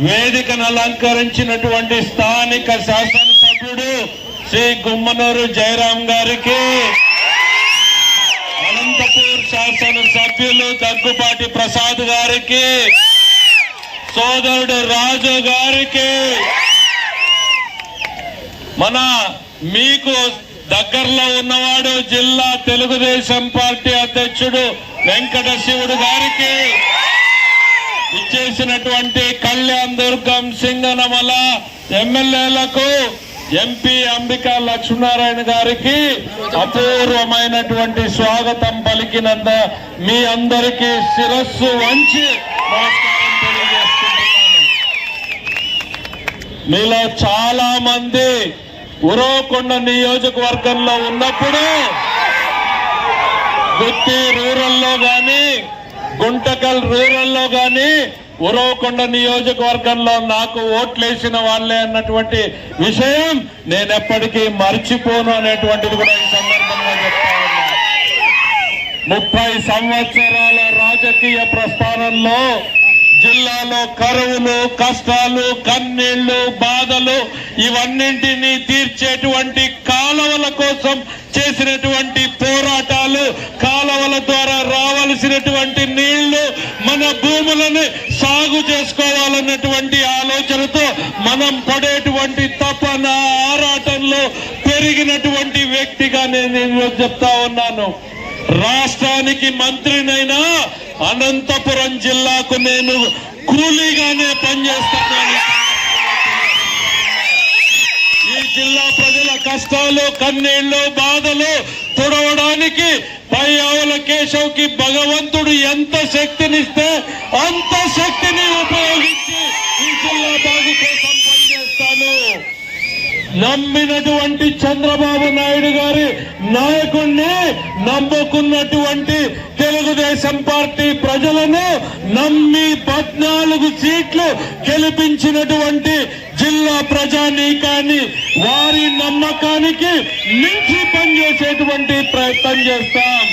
వేదికను అలంకరించినటువంటి స్థానిక శాసనసభ్యుడు శ్రీ గుమ్మనూరు జయరాం గారికి. అనంతపూర్ శాసన సభ్యులు దగ్గుపాటి ప్రసాద్ గారికి. సోదరుడు రాజు గారికి. మన మీకు దగ్గరలో ఉన్నవాడు జిల్లా తెలుగుదేశం పార్టీ అధ్యక్షుడు వెంకట శివుడు గారికి. చేసినటువంటి కళ్యాణ్ దుర్గం సింగనమల ఎమ్మెల్యేలకు ఎంపీ అంబికా లక్ష్మీనారాయణ గారికి అపూర్వమైనటువంటి స్వాగతం పలికినంత మీ అందరికీ శిరస్సు వంచి నమస్కారం తెలియజేస్తున్నాను మీలో చాలా మంది ఉరవకొండ నియోజకవర్గంలో ఉన్నప్పుడు గుత్తి రూరల్లో గాని గుంటకల్ రూరల్లో గాని ఉరవకొండ నియోజకవర్గంలో నాకు ఓట్లేసిన వాళ్ళే అన్నటువంటి విషయం నేను ఎప్పటికీ మర్చిపోను అనేటువంటిది కూడా ఈ సందర్భంగా చెప్తా ఉన్నా. ముప్పై సంవత్సరాల రాజకీయ ప్రస్థానంలో జిల్లాలో కరువులు కష్టాలు కన్నీళ్ళు బాధలు ఇవన్నింటినీ తీర్చేటువంటి చేసుకోవాలన్నటువంటి ఆలోచనతో మనం పడేటువంటి తపన ఆరాటంలో పెరిగినటువంటి వ్యక్తిగా నేను చెప్తా ఉన్నాను. రాష్ట్రానికి మంత్రినైనా అనంతపురం జిల్లాకు నేను కూలీగానే పనిచేస్తున్నాను. ఈ జిల్లా ప్రజల కష్టాలు కన్నీళ్ళు బాధలు తుడవడానికి పై ఆవుల కేశవ్కి భగవంతుడు ఎంత శక్తినిస్తే నమ్మినటువంటి చంద్రబాబు నాయుడు గారి నాయకుణ్ణి నమ్ముకున్నటువంటి తెలుగుదేశం పార్టీ ప్రజలను నమ్మి పద్నాలుగు సీట్లు గెలిపించినటువంటి జిల్లా ప్రజానీకాన్ని వారి నమ్మకానికి మించి పనిచేసేటువంటి ప్రయత్నం చేస్తాం.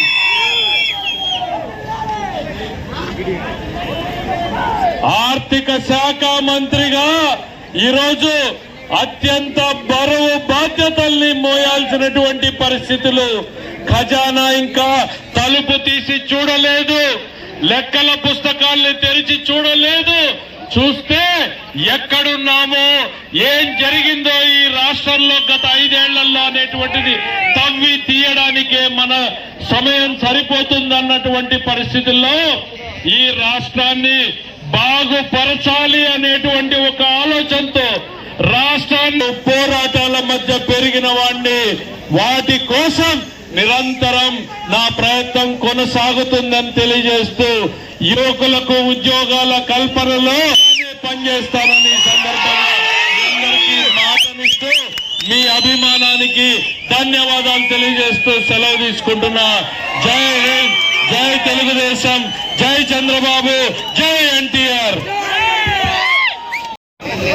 ఆర్థిక శాఖ మంత్రిగా ఈరోజు అత్యంత బరువు బాధ్యతల్ని మోయాల్సినటువంటి పరిస్థితులు ఖజానా ఇంకా తలుపు తీసి చూడలేదు. లెక్కల పుస్తకాల్ని తెరిచి చూడలేదు. చూస్తే ఎక్కడున్నామో ఏం జరిగిందో ఈ రాష్ట్రంలో గత ఐదేళ్ళలో అనేటువంటిది తవ్వి తీయడానికే మన సమయం సరిపోతుందన్నటువంటి పరిస్థితుల్లో ఈ రాష్ట్రాన్ని బాగుపరచాలి అనేటువంటి ఒక ఆలోచనతో రాష్ట్రాన్ని పోరాటాల మధ్య పెరిగిన వాడిని వాటి కోసం నిరంతరం నా ప్రయత్నం కొనసాగుతుందని తెలియజేస్తూ యువకులకు ఉద్యోగాల కల్పనలో పనిచేస్తానని సందర్భంగా మీ మాటనిస్తూ మీ అభిమానానికి ధన్యవాదాలు తెలియజేస్తూ సెలవు తీసుకుంటున్నా. జై హింద్ జై తెలుగుదేశం జై చంద్రబాబు జై ఎన్టీఆర్.